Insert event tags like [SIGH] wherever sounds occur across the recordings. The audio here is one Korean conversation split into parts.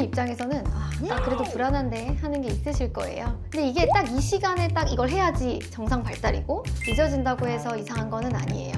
부모님 입장에서는 아, 나 그래도 불안한데 하는 게 있으실 거예요. 근데 이게 딱 이 시간에 딱 이걸 해야지 정상 발달이고 늦어진다고 해서 이상한 거는 아니에요.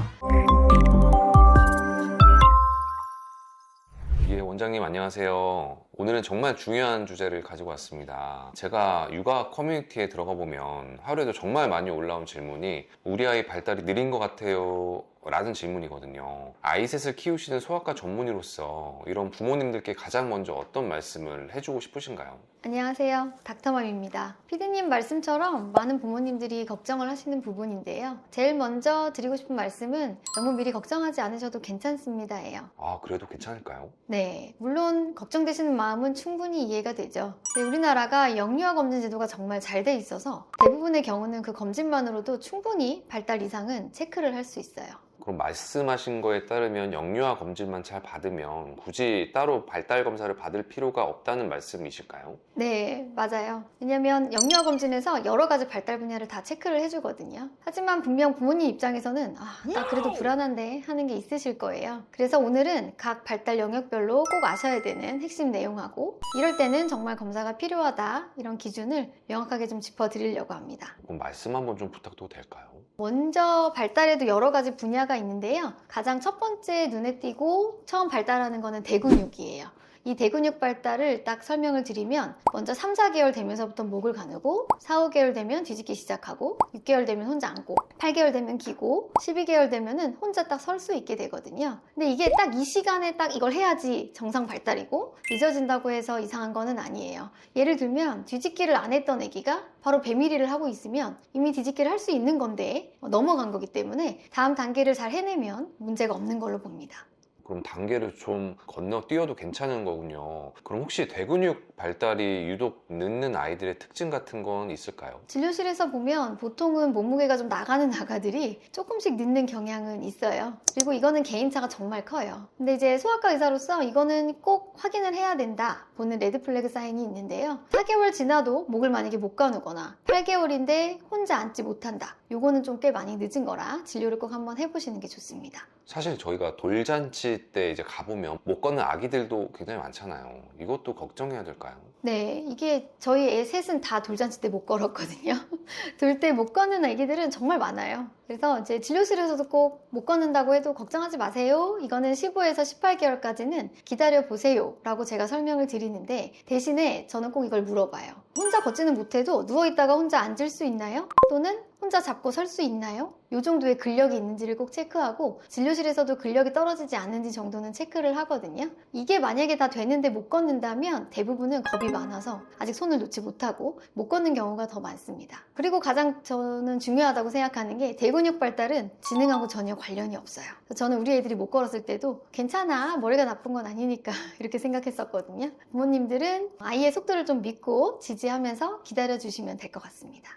예, 원장님 안녕하세요. 오늘은 정말 중요한 주제를 가지고 왔습니다. 제가 육아 커뮤니티에 들어가 보면 하루에도 정말 많이 올라온 질문이 우리 아이 발달이 느린 것 같아요. 라는 질문이거든요. 아이셋을 키우시는 소아과 전문의로서 이런 부모님들께 가장 먼저 어떤 말씀을 해주고 싶으신가요? 안녕하세요. 닥터맘입니다. 피디님 말씀처럼 많은 부모님들이 걱정을 하시는 부분인데요. 제일 먼저 드리고 싶은 말씀은 너무 미리 걱정하지 않으셔도 괜찮습니다예요. 아, 그래도 괜찮을까요? 네, 물론 걱정되시는 마음은 충분히 이해가 되죠. 네, 우리나라가 영유아 검진 제도가 정말 잘 돼 있어서 대부분의 경우는 그 검진만으로도 충분히 발달 이상은 체크를 할 수 있어요. 그럼 말씀하신 거에 따르면 영유아 검진만 잘 받으면 굳이 따로 발달 검사를 받을 필요가 없다는 말씀이실까요? 네, 맞아요. 왜냐면 영유아 검진에서 여러 가지 발달 분야를 다 체크를 해주거든요. 하지만 분명 부모님 입장에서는 아, 나 그래도 불안한데 하는 게 있으실 거예요. 그래서 오늘은 각 발달 영역별로 꼭 아셔야 되는 핵심 내용하고 이럴 때는 정말 검사가 필요하다 이런 기준을 명확하게 좀 짚어드리려고 합니다. 그럼 말씀 한번 좀 부탁도 될까요? 먼저 발달에도 여러 가지 분야가 있는데요. 가장 첫 번째 눈에 띄고 처음 발달하는 거는 대근육이에요. 이 대근육 발달을 딱 설명을 드리면 먼저 3, 4개월 되면서부터 목을 가누고 4, 5개월 되면 뒤집기 시작하고 6개월 되면 혼자 앉고 8개월 되면 기고 12개월 되면은 혼자 딱 설 수 있게 되거든요. 근데 이게 딱 이 시간에 딱 이걸 해야지 정상 발달이고 늦어진다고 해서 이상한 거는 아니에요. 예를 들면 뒤집기를 안 했던 아기가 바로 배밀이를 하고 있으면 이미 뒤집기를 할 수 있는 건데 어, 넘어간 거기 때문에 다음 단계를 잘 해내면 문제가 없는 걸로 봅니다. 그럼 단계를 좀 건너뛰어도 괜찮은 거군요. 그럼 혹시 대근육 발달이 유독 늦는 아이들의 특징 같은 건 있을까요? 진료실에서 보면 보통은 몸무게가 좀 나가는 [LAUGHS] 아가들이 조금씩 늦는 경향은 있어요. 그리고 이거는 개인차가 정말 커요. 근데 이제 소아과 의사로서 이거는 꼭 확인을 해야 된다 보는 레드 플래그 사인이 있는데요. 4개월 지나도 목을 만약에 못 가누거나 8개월인데 혼자 앉지 못한다. 요거는 좀 꽤 많이 늦은 거라 진료를 꼭 한번 해보시는 게 좋습니다. 사실 저희가 돌잔치 때 이제 가보면 못 걷는 아기들도 굉장히 많잖아요. 이것도 걱정해야 될까요? 네, 이게 저희 애 셋은 다 돌잔치 때 못 걸었거든요. [LAUGHS] 돌 때 못 걷는 아기들은 정말 많아요. 그래서 이제 진료실에서도 꼭 못 걷는다고 해도 걱정하지 마세요. 이거는 15에서 18개월까지는 기다려 보세요. 라고 제가 설명을 드리는데 대신에 저는 꼭 이걸 물어봐요. 혼자 걷지는 못해도 누워있다가 혼자 앉을 수 있나요? 또는 혼자 잡고 설 수 있나요? 요 정도의 근력이 있는지를 꼭 체크하고 진료실에서도 근력이 떨어지지 않는지 정도는 체크를 하거든요. 이게 만약에 다 되는데 못 걷는다면 대부분은 겁이 많아서 아직 손을 놓지 못하고 못 걷는 경우가 더 많습니다. 그리고 가장 저는 중요하다고 생각하는 게 대근육 발달은 지능하고 전혀 관련이 없어요. 저는 우리 애들이 못 걸었을 때도 괜찮아 머리가 나쁜 건 아니니까 [LAUGHS] 이렇게 생각했었거든요. 부모님들은 아이의 속도를 좀 믿고 지지하면서 기다려 주시면 될 것 같습니다.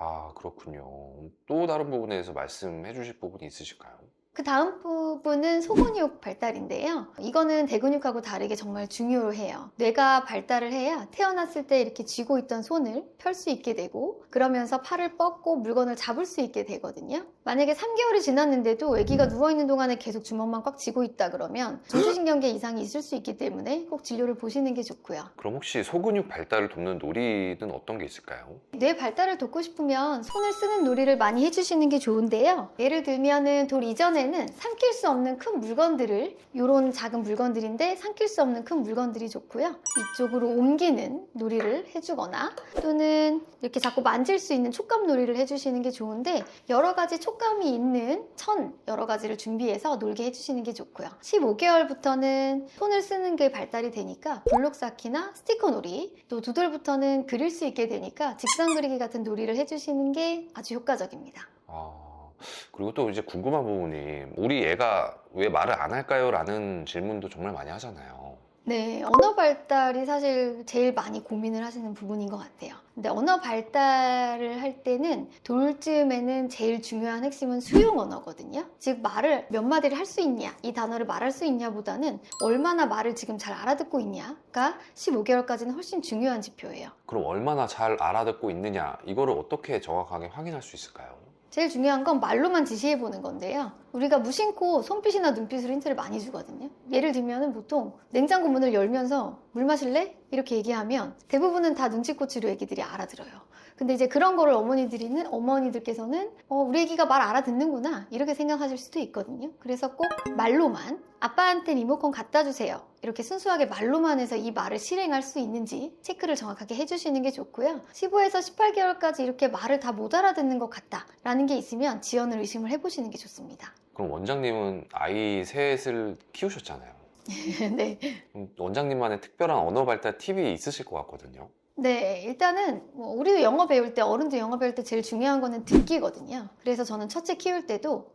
아, 그렇군요. 또 다른 부분에서 말씀해 주실 부분이 있으실까요? 그 다음 부분은 소근육 발달인데요. 이거는 대근육하고 다르게 정말 중요해요. 뇌가 발달을 해야 태어났을 때 이렇게 쥐고 있던 손을 펼 수 있게 되고 그러면서 팔을 뻗고 물건을 잡을 수 있게 되거든요. 만약에 3개월이 지났는데도 아기가 누워있는 동안에 계속 주먹만 꽉 쥐고 있다 그러면 중추신경계 이상이 있을 수 있기 때문에 꼭 진료를 보시는 게 좋고요. 그럼 혹시 소근육 발달을 돕는 놀이는 어떤 게 있을까요? 뇌 발달을 돕고 싶으면 손을 쓰는 놀이를 많이 해주시는 게 좋은데요. 예를 들면은 돌 이전에는 삼킬 수 없는 큰 물건들을 요런 작은 물건들인데 삼킬 수 없는 큰 물건들이 좋고요. 이쪽으로 옮기는 놀이를 해주거나 또는 이렇게 자꾸 만질 수 있는 촉감 놀이를 해주시는 게 좋은데 여러 가지 촉 감이 있는 천 여러 가지를 준비해서 놀게 해주시는 게 좋고요. 15개월부터는 손을 쓰는 게 발달이 되니까 블록 쌓기나 스티커 놀이 또두 돌부터는 그릴 수 있게 되니까 직선 그리기 같은 놀이를 해주시는 게 아주 효과적입니다. 아, 그리고 또 이제 궁금한 부분이 우리 애가 왜 말을 안 할까요? 라는 질문도 정말 많이 하잖아요. 네, 언어 발달이 사실 제일 많이 고민을 하시는 부분인 것 같아요. 근데 언어 발달을 할 때는 돌쯤에는 제일 중요한 핵심은 수용 언어거든요. 즉, 말을 몇 마디를 할 수 있냐, 이 단어를 말할 수 있냐보다는 얼마나 말을 지금 잘 알아듣고 있냐가 15개월까지는 훨씬 중요한 지표예요. 그럼 얼마나 잘 알아듣고 있느냐, 이거를 어떻게 정확하게 확인할 수 있을까요? 제일 중요한 건 말로만 지시해 보는 건데요. 우리가 무심코 손빛이나 눈빛으로 힌트를 많이 주거든요. 예를 들면 보통 냉장고 문을 열면서 물 마실래? 이렇게 얘기하면 대부분은 다 눈치코치로 애기들이 알아들어요. 근데 이제 그런 거를 어머니들이는 어머니들께서는 어, 우리 애기가 말 알아듣는구나 이렇게 생각하실 수도 있거든요. 그래서 꼭 말로만 아빠한테 리모컨 갖다 주세요. 이렇게 순수하게 말로만 해서 이 말을 실행할 수 있는지 체크를 정확하게 해주시는 게 좋고요. 15에서 18개월까지 이렇게 말을 다 못 알아듣는 것 같다라는 게 있으면 지연을 의심을 해보시는 게 좋습니다. 그럼 원장님은 아이 셋을 키우셨잖아요. [LAUGHS] 네. 그럼 원장님만의 특별한 언어 발달 팁이 있으실 것 같거든요. 네, 일단은 뭐 우리도 영어 배울 때, 어른도 영어 배울 때 제일 중요한 거는 듣기거든요. 그래서 저는 첫째 키울 때도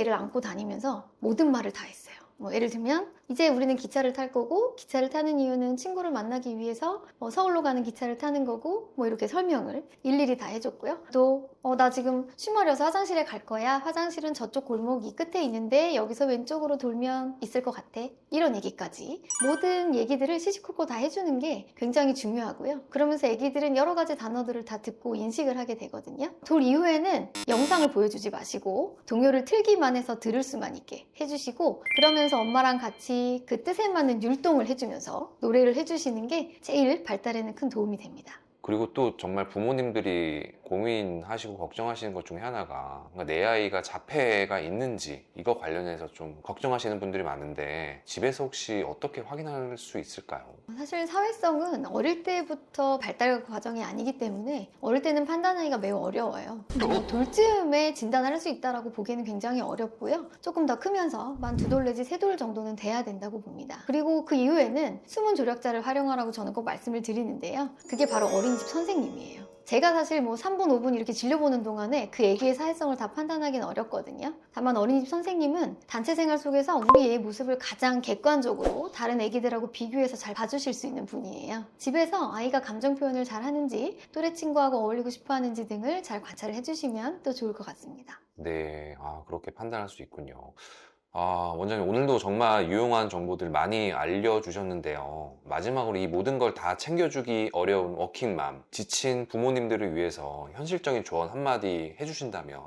애를 안고 다니면서 모든 말을 다 했어요. 뭐 예를 들면 이제 우리는 기차를 탈 거고 기차를 타는 이유는 친구를 만나기 위해서 뭐 서울로 가는 기차를 타는 거고 뭐 이렇게 설명을 일일이 다 해줬고요. 또 어, 나 지금 쉬머려서 화장실에 갈 거야. 화장실은 저쪽 골목 이 끝에 있는데 여기서 왼쪽으로 돌면 있을 것 같아. 이런 얘기까지 모든 얘기들을 시시콜콜 다 해주는 게 굉장히 중요하고요. 그러면서 애기들은 여러 가지 단어들을 다 듣고 인식을 하게 되거든요. 돌 이후에는 영상을 보여주지 마시고 동요를 틀기만 해서 들을 수만 있게 해주시고 그러면서 엄마랑 같이 그 뜻에 맞는 율동을 해주면서 노래를 해주시는 게 제일 발달에는 큰 도움이 됩니다. 그리고 또 정말 부모님들이 고민하시고 걱정하시는 것 중에 하나가 그러니까 내 아이가 자폐가 있는지 이거 관련해서 좀 걱정하시는 분들이 많은데 집에서 혹시 어떻게 확인할 수 있을까요? 사실 사회성은 어릴 때부터 발달 과정이 아니기 때문에 어릴 때는 판단하기가 매우 어려워요. 뭐 돌쯤에 진단을 할 수 있다라고 보기에는 굉장히 어렵고요. 조금 더 크면서 만 두 돌 내지 세 돌 정도는 돼야 된다고 봅니다. 그리고 그 이후에는 숨은 조력자를 활용하라고 저는 꼭 말씀을 드리는데요. 그게 바로 어린 이집 선생님이에요. 제가 사실 뭐 3분, 5분 이렇게 진료보는 동안에 그 애기의 사회성을 다 판단하기는 어렵거든요. 다만 어린이집 선생님은 단체 생활 속에서 우리 애의 모습을 가장 객관적으로 다른 애기들하고 비교해서 잘 봐주실 수 있는 분이에요. 집에서 아이가 감정 표현을 잘 하는지, 또래 친구하고 어울리고 싶어 하는지 등을 잘 관찰을 해주시면 또 좋을 것 같습니다. 네, 아, 그렇게 판단할 수 있군요. 아, 원장님, 오늘도 정말 유용한 정보들 많이 알려주셨는데요. 마지막으로 이 모든 걸 다 챙겨주기 어려운 워킹맘, 지친 부모님들을 위해서 현실적인 조언 한마디 해주신다면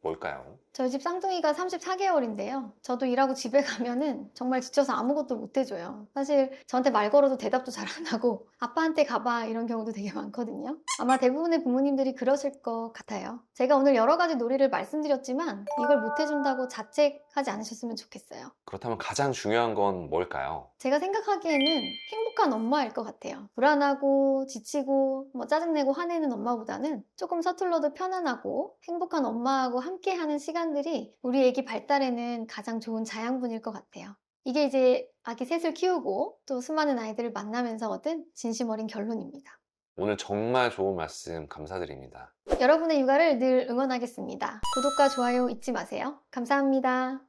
뭘까요? 저희 집 쌍둥이가 34개월인데요. 저도 일하고 집에 가면은 정말 지쳐서 아무것도 못 해줘요. 사실 저한테 말 걸어도 대답도 잘 안 하고 아빠한테 가봐 이런 경우도 되게 많거든요. 아마 대부분의 부모님들이 그러실 것 같아요. 제가 오늘 여러 가지 놀이를 말씀드렸지만 이걸 못 해준다고 자책하지 않으셨으면 좋겠어요. 그렇다면 가장 중요한 건 뭘까요? 제가 생각하기에는 행복한 엄마일 것 같아요. 불안하고 지치고 뭐 짜증내고 화내는 엄마보다는 조금 서툴러도 편안하고 행복한 엄마하고 함께하는 시간들이 우리 애기 발달에는 가장 좋은 자양분일 것 같아요. 이게 이제 아기 셋을 키우고 또 수많은 아이들을 만나면서 얻은 진심 어린 결론입니다. 오늘 정말 좋은 말씀 감사드립니다. 여러분의 육아를 늘 응원하겠습니다. 구독과 좋아요 잊지 마세요. 감사합니다.